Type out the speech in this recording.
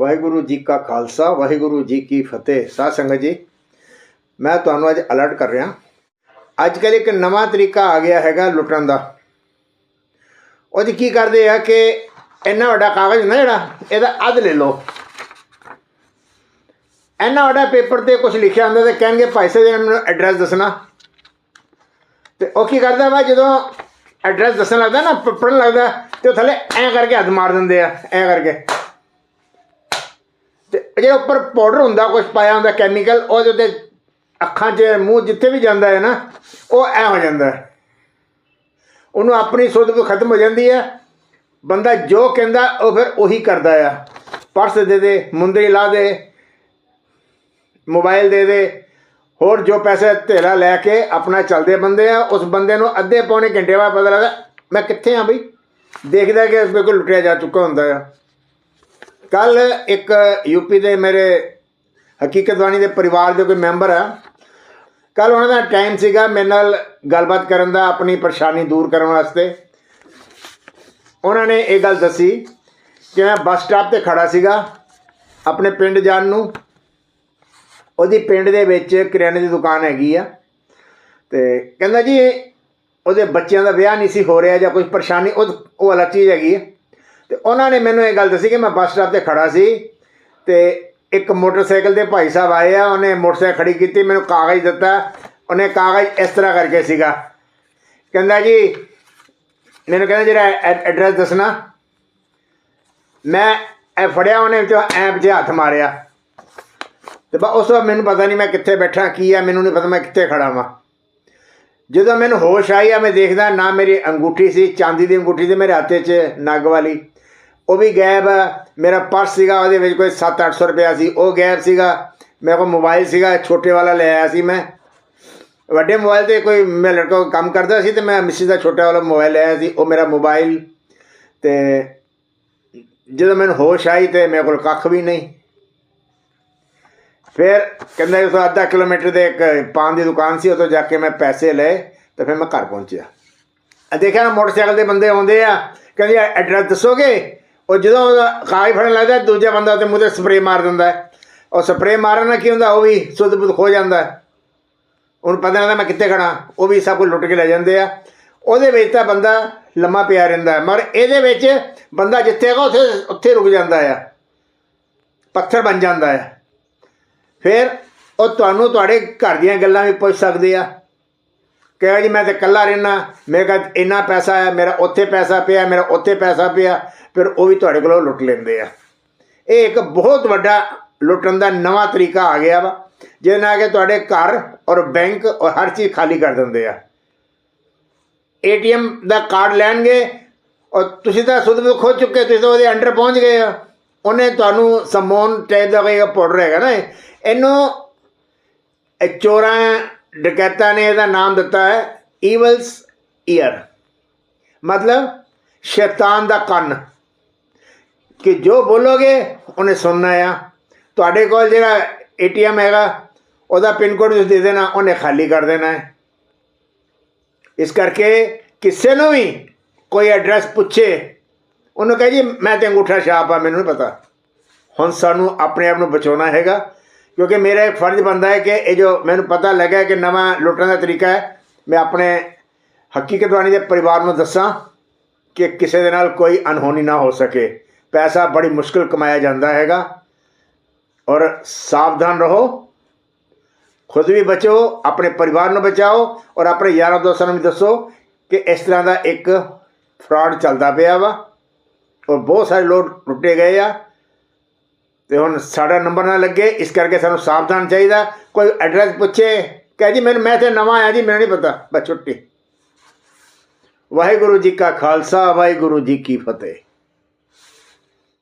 ਵਾਹਿਗੁਰੂ ਜੀ ਕਾ ਖਾਲਸਾ, ਵਾਹਿਗੁਰੂ ਜੀ ਕੀ ਫਤਿਹ। ਸਾਧ ਸੰਗਤ ਜੀ, ਮੈਂ ਤੁਹਾਨੂੰ ਅੱਜ ਅਲਰਟ ਕਰ ਰਿਹਾ। ਅੱਜ ਕੱਲ੍ਹ ਇੱਕ ਨਵਾਂ ਤਰੀਕਾ ਆ ਗਿਆ ਹੈਗਾ ਲੁੱਟਣ ਦਾ। ਉਹਦੀ ਕੀ ਕਰਦੇ ਆ ਕਿ ਇੰਨਾ ਵੱਡਾ ਕਾਗਜ਼ ਨਾ ਜਿਹੜਾ, ਇਹਦਾ ਅੱਧ ਲੈ ਲਓ। ਇੰਨਾ ਵੱਡਾ ਪੇਪਰ ਤੇ ਕੁਝ ਲਿਖਿਆ ਹੁੰਦਾ ਤੇ ਕਹਿਣਗੇ ਭਾਈ ਸਾਹਿਬ ਜੀ ਮੈਨੂੰ ਐਡਰੈਸ ਦੱਸਣਾ। ਤੇ ਉਹ ਕੀ ਕਰਦਾ ਵਾ, ਜਦੋਂ ਐਡਰੈਸ ਦੱਸਣ ਲੱਗਦਾ ਨਾ, ਪ- ਪੜ੍ਹਨ ਲੱਗਦਾ, ਤੇ ਉਹ ਥੱਲੇ ਐਂ ਕਰਕੇ ਹੱਥ ਮਾਰ ਦਿੰਦੇ ਆ, ਐਂ ਕਰਕੇ। ਜਿਹੜਾ ਉੱਪਰ ਪਾਊਡਰ ਹੁੰਦਾ ਕੁਝ ਪਾਇਆ ਹੁੰਦਾ ਕੈਮੀਕਲ ਉਹਦੇ ਉੱਤੇ ਅੱਖਾਂ 'ਚ, ਮੂੰਹ ਜਿੱਥੇ ਵੀ ਜਾਂਦਾ ਹੈ ਨਾ, ਉਹ ਐ ਹੋ ਜਾਂਦਾ ਹੈ। ਉਹਨੂੰ ਆਪਣੀ ਸੁੱਧ ਵੀ ਖਤਮ ਹੋ ਜਾਂਦੀ ਹੈ। ਬੰਦਾ ਜੋ ਕਹਿੰਦਾ, ਉਹ ਫਿਰ ਉਹੀ ਕਰਦਾ ਆ। ਪਰਸ ਦੇ ਦੇ, ਮੁੰਦਰੀ ਲਾ ਦੇ, ਮੋਬਾਈਲ ਦੇ ਦੇ, ਹੋਰ ਜੋ ਪੈਸੇ ਧੇਲਾ ਲੈ ਕੇ ਆਪਣਾ ਚੱਲਦੇ ਬੰਦੇ ਆ, ਉਸ ਬੰਦੇ ਨੂੰ ਅੱਧੇ ਪੌਣੇ ਘੰਟੇ ਬਾਅਦ ਪਤਾ ਲੱਗਦਾ, ਮੈਂ ਕਿੱਥੇ ਆ ਬਈ? ਦੇਖਦਾ ਕਿ ਮੇਰੇ ਕੋਲ ਲੁੱਟਿਆ ਜਾ ਚੁੱਕਾ ਹੁੰਦਾ ਆ। ਕੱਲ ਇੱਕ ਯੂਪੀ ਦੇ ਮੇਰੇ ਹਕੀਕਤ ਬਾਣੀ ਦੇ ਪਰਿਵਾਰ ਦੇ ਕੋਈ ਮੈਂਬਰ ਆ। ਕੱਲ ਉਹਨਾਂ ਦਾ ਟਾਈਮ ਸੀਗਾ ਮੇਰੇ ਨਾਲ ਗੱਲਬਾਤ ਕਰਨ ਦਾ, ਆਪਣੀ ਪਰੇਸ਼ਾਨੀ ਦੂਰ ਕਰਨ ਵਾਸਤੇ। ਉਹਨਾਂ ਨੇ ਇਹ ਗੱਲ ਦੱਸੀ ਕਿ ਮੈਂ ਬੱਸ ਸਟਾਪ ਤੇ ਖੜਾ ਸੀਗਾ, ਆਪਣੇ ਪਿੰਡ ਜਾਣ ਨੂੰ। ਉਹਦੀ ਪਿੰਡ ਦੇ ਵਿੱਚ ਕਰਿਆਨੇ ਦੀ ਦੁਕਾਨ ਹੈਗੀ ਆ। ਤੇ ਕਹਿੰਦਾ ਜੀ, ਉਹਦੇ ਬੱਚਿਆਂ ਦਾ ਵਿਆਹ ਨਹੀਂ ਸੀ ਹੋ ਰਿਹਾ ਜਾਂ ਕੋਈ ਪਰੇਸ਼ਾਨੀ, ਉਹ ਉਹ ਅਲੱਗ ਚੀਜ਼ ਹੈਗੀ ਹੈ ਤੇ ਉਹਨਾਂ ਨੇ ਮੈਨੂੰ ਇਹ ਗੱਲ ਦੱਸੀ ਕਿ ਮੈਂ ਬੱਸ ਸਟਾਪ ਤੇ ਖੜਾ ਸੀ ਤੇ ਇੱਕ ਮੋਟਰਸਾਈਕਲ ਦੇ ਭਾਈ ਸਾਹਿਬ ਆਏ ਆ, ਉਹਨੇ ਮੋਟਰਸਾਈਕਲ ਖੜੀ ਕੀਤੀ, ਮੈਨੂੰ ਕਾਗਜ਼ ਦਿੱਤਾ, ਉਹਨੇ ਕਾਗਜ਼ ਇਸ ਤਰ੍ਹਾਂ ਕਰਕੇ ਸੀਗਾ। ਕਹਿੰਦਾ ਜੀ, ਮੈਨੂੰ ਕਹਿੰਦਾ ਜਿਹੜਾ ਐਡਰੈਸ ਦੱਸਣਾ। ਮੈਂ ਇਹ ਫੜਿਆ, ਉਹਨੇ ਵਿੱਚੋਂ ਐਪ 'ਚ ਹੱਥ ਮਾਰਿਆ। ਤੇ ਬਸ ਉਸ ਤੋਂ ਬਾਅਦ ਮੈਨੂੰ ਪਤਾ ਨਹੀਂ ਮੈਂ ਕਿੱਥੇ ਬੈਠਾ, ਕੀ ਆ, ਮੈਨੂੰ ਨਹੀਂ ਪਤਾ ਮੈਂ ਕਿੱਥੇ ਖੜਾ ਵਾਂ। ਜਦੋਂ ਮੈਨੂੰ ਹੋਸ਼ ਆਈ ਆ, ਮੈਂ ਦੇਖਦਾ ਨਾ ਮੇਰੀ ਅੰਗੂਠੀ ਸੀ, ਚਾਂਦੀ ਦੀ ਅੰਗੂਠੀ ਤੇ ਮੇਰੇ ਹੱਥੇ 'ਚ ਨਗ ਵਾਲੀ। ਉਹ ਵੀ ਗਾਇਬ ਆ। ਮੇਰਾ ਪਰਸ ਸੀਗਾ, ਉਹਦੇ ਵਿੱਚ ਕੋਈ 7-800 ਰੁਪਇਆ ਸੀ। ਉਹ ਗਾਇਬ ਸੀਗਾ। ਮੇਰੇ ਕੋਲ ਮੋਬਾਈਲ ਸੀਗਾ ਛੋਟੇ ਵਾਲਾ ਲੈ ਆਇਆ ਸੀ ਮੈਂ। ਵੱਡੇ ਮੋਬਾਈਲ ਤੇ ਕੋਈ, ਮੈਂ ਲੜਕਾ ਕੰਮ ਕਰਦਾ ਸੀ ਤੇ ਮੈਂ ਮਿਸਿਸ ਦਾ ਛੋਟਾ ਵਾਲਾ ਮੋਬਾਈਲ ਲਿਆ ਸੀ, ਉਹ ਮੇਰਾ ਮੋਬਾਈਲ। ਤੇ ਜਦੋਂ ਮੈਨੂੰ ਹੋਸ਼ ਆਈ ਤੇ ਮੇਰੇ ਕੋਲ ਕੱਖ ਵੀ ਨਹੀਂ। ਫਿਰ ਕਹਿੰਦਾ ਉਸ ਅੱਧਾ ਕਿਲੋਮੀਟਰ ਦੇ ਇੱਕ ਪਾਨ ਦੀ ਦੁਕਾਨ ਸੀ, ਉੱਥੋਂ ਜਾ ਕੇ ਮੈਂ ਪੈਸੇ ਲਏ ਤੇ ਫਿਰ ਮੈਂ ਘਰ ਪਹੁੰਚਿਆ। ਆ ਦੇਖਿਆ ਨਾ ਮੋਟਰਸਾਈਕਲ ਦੇ ਬੰਦੇ ਆਉਂਦੇ ਆ, ਕਹਿੰਦੇ ਐਡਰੈਸ ਦੱਸੋਗੇ? ਉਹ ਜਦੋਂ ਉਹਦਾ ਕਾਗਜ਼ ਫੜਨ ਲੱਗਦਾ, ਦੂਜਾ ਬੰਦਾ ਉਹਦੇ ਮੂੰਹ ਤੇ ਸਪਰੇਅ ਮਾਰ ਦਿੰਦਾ ਹੈ। ਉਹ ਸਪਰੇਅ ਮਾਰਨ ਨਾਲ ਕੀ ਹੁੰਦਾ, ਉਹ ਵੀ ਸੁੱਧ ਬੁੱਧ ਖੋ ਜਾਂਦਾ ਉਹਨੂੰ ਪਤਾ ਲੱਗਦਾ ਮੈਂ ਕਿੱਥੇ ਖੜਾ ਉਹ ਵੀ ਸਭ ਕੁਝ ਲੁੱਟ ਕੇ ਲੈ ਜਾਂਦੇ ਆ। ਉਹਦੇ ਵਿੱਚ ਤਾਂ ਬੰਦਾ ਲੰਮਾ ਪਿਆ ਰਹਿੰਦਾ ਹੈ, ਮਗਰ ਇਹਦੇ ਵਿੱਚ ਬੰਦਾ ਜਿੱਥੇ ਹੈਗਾ, ਉੱਥੇ ਉੱਥੇ ਰੁਕ ਜਾਂਦਾ ਆ ਪੱਥਰ ਬਣ ਜਾਂਦਾ ਆ ਫਿਰ ਉਹ ਤੁਹਾਨੂੰ ਤੁਹਾਡੇ ਘਰ ਦੀਆਂ ਗੱਲਾਂ ਵੀ ਪੁੱਛ ਸਕਦੇ ਆ। ਕਿਹਾ ਜੀ, ਮੈਂ ਤੇ ਇਕੱਲਾ ਰਹਿਣਾ ਮੇਰੇ ਕੋਲ ਇੰਨਾ ਪੈਸਾ ਹੈ ਮੇਰਾ ਉੱਥੇ ਪੈਸਾ ਪਿਆ, ਮੇਰਾ ਉੱਥੇ ਪੈਸਾ ਪਿਆ। ਫਿਰ ਉਹ ਵੀ ਤੁਹਾਡੇ ਕੋਲੋਂ ਲੁੱਟ ਲੈਂਦੇ ਆ। ਇਹ ਇੱਕ ਬਹੁਤ ਵੱਡਾ ਲੁੱਟਣ ਦਾ ਨਵਾਂ ਤਰੀਕਾ ਆ ਗਿਆ ਵਾ। ਜਿਹਦੇ ਨਾਲ ਕਿ ਤੁਹਾਡੇ ਘਰ ਔਰ ਬੈਂਕ ਔਰ ਹਰ ਚੀਜ਼ ਖਾਲੀ ਕਰ ਦਿੰਦੇ ਆ। ਏਟੀਐਮ ਦਾ ਕਾਰਡ ਲੈਣਗੇ ਔਰ ਤੁਸੀਂ ਤਾਂ ਸੁਧ ਖੋ ਚੁੱਕੇ, ਤੁਸੀਂ ਤਾਂ ਉਹਦੇ ਅੰਡਰ ਪਹੁੰਚ ਗਏ ਆ। ਉਹਨੇ ਤੁਹਾਨੂੰ ਸਮੋਨ ਟਾਈਪ ਦਾ ਕੋਈ ਪਾਊਡਰ ਹੈਗਾ ਨਾ ਇਹਨੂੰ ਚੋਰਾਂ ਡਕੈਤਾਂ ਨੇ ਇਹਦਾ ਨਾਮ ਦਿੱਤਾ ਹੈ ਈਵਲਸ ਈਅਰ ਮਤਲਬ ਸ਼ੈਤਾਨ ਦਾ ਕੰਨ ਕਿ ਜੋ ਬੋਲੋਗੇ ਉਹਨੇ ਸੁਣਨਾ ਆ ਤੁਹਾਡੇ ਕੋਲ ਜਿਹੜਾ ਏਟੀਐਮ ਹੈਗਾ ਉਹਦਾ ਪਿਨ ਕੋਡ ਤੁਸੀਂ ਦੇ ਦੇਣਾ ਉਹਨੇ ਖਾਲੀ ਕਰ ਦੇਣਾ ਹੈ ਇਸ ਕਰਕੇ ਕਿਸੇ ਨੂੰ ਵੀ ਕੋਈ ਐਡਰੈਸ ਪੁੱਛੇ ਉਹਨੂੰ ਕਹੇ ਜੀ ਮੈਂ ਤੇ ਅੰਗੂਠਾ ਛਾਪ ਆ ਮੈਨੂੰ ਨਹੀਂ ਪਤਾ ਹੁਣ ਸਾਨੂੰ ਆਪਣੇ ਆਪ ਨੂੰ ਬਚਾਉਣਾ ਹੈਗਾ ਕਿਉਂਕਿ ਮੇਰਾ ਇਹ ਫਰਜ਼ ਬਣਦਾ ਹੈ ਕਿ ਇਹ ਜੋ ਮੈਨੂੰ ਪਤਾ ਲੱਗਾ ਕਿ ਨਵਾਂ ਲੁੱਟਣ ਦਾ ਤਰੀਕਾ ਹੈ, ਮੈਂ ਆਪਣੇ ਹਕੀਕਤ ਬਾਣੀ ਦੇ ਪਰਿਵਾਰ ਨੂੰ ਦੱਸਾਂ ਕਿ ਕਿਸੇ ਦੇ ਨਾਲ ਕੋਈ ਅਨਹੋਣੀ ਨਾ ਹੋ ਸਕੇ। ਪੈਸਾ ਬੜੀ ਮੁਸ਼ਕਲ ਕਮਾਇਆ ਜਾਂਦਾ ਹੈਗਾ ਔਰ ਸਾਵਧਾਨ ਰਹੋ। ਖੁਦ ਵੀ ਬਚੋ, ਆਪਣੇ ਪਰਿਵਾਰ ਨੂੰ ਬਚਾਓ ਔਰ ਆਪਣੇ ਯਾਰਾਂ ਦੋਸਤਾਂ ਨੂੰ ਵੀ ਦੱਸੋ ਕਿ ਇਸ ਤਰ੍ਹਾਂ ਦਾ ਇੱਕ ਫਰਾਡ ਚੱਲਦਾ ਪਿਆ ਵਾ ਔਰ ਬਹੁਤ ਸਾਰੇ ਲੋਕ ਟੁੱਟੇ ਗਏ ਆ। ਤੇ ਹੁਣ ਸਾਡਾ ਨੰਬਰ ਨਾ ਲੱਗੇ, ਇਸ ਕਰਕੇ ਸਾਨੂੰ ਸਾਵਧਾਨ ਚਾਹੀਦਾ। ਕੋਈ ਐਡਰੈਸ ਪੁੱਛੇ, ਕਹੇ ਜੀ, ਮੈਨੂੰ ਮੈਂ ਤੇ ਨਵਾਂ ਆਇਆ ਜੀ, ਮੈਨੂੰ ਨਹੀਂ ਪਤਾ। ਬਸ ਛੁੱਟੀ। ਵਾਹਿਗੁਰੂ ਜੀ ਕਾ ਖਾਲਸਾ, ਵਾਹਿਗੁਰੂ ਜੀ ਕੀ ਫਤਿਹ।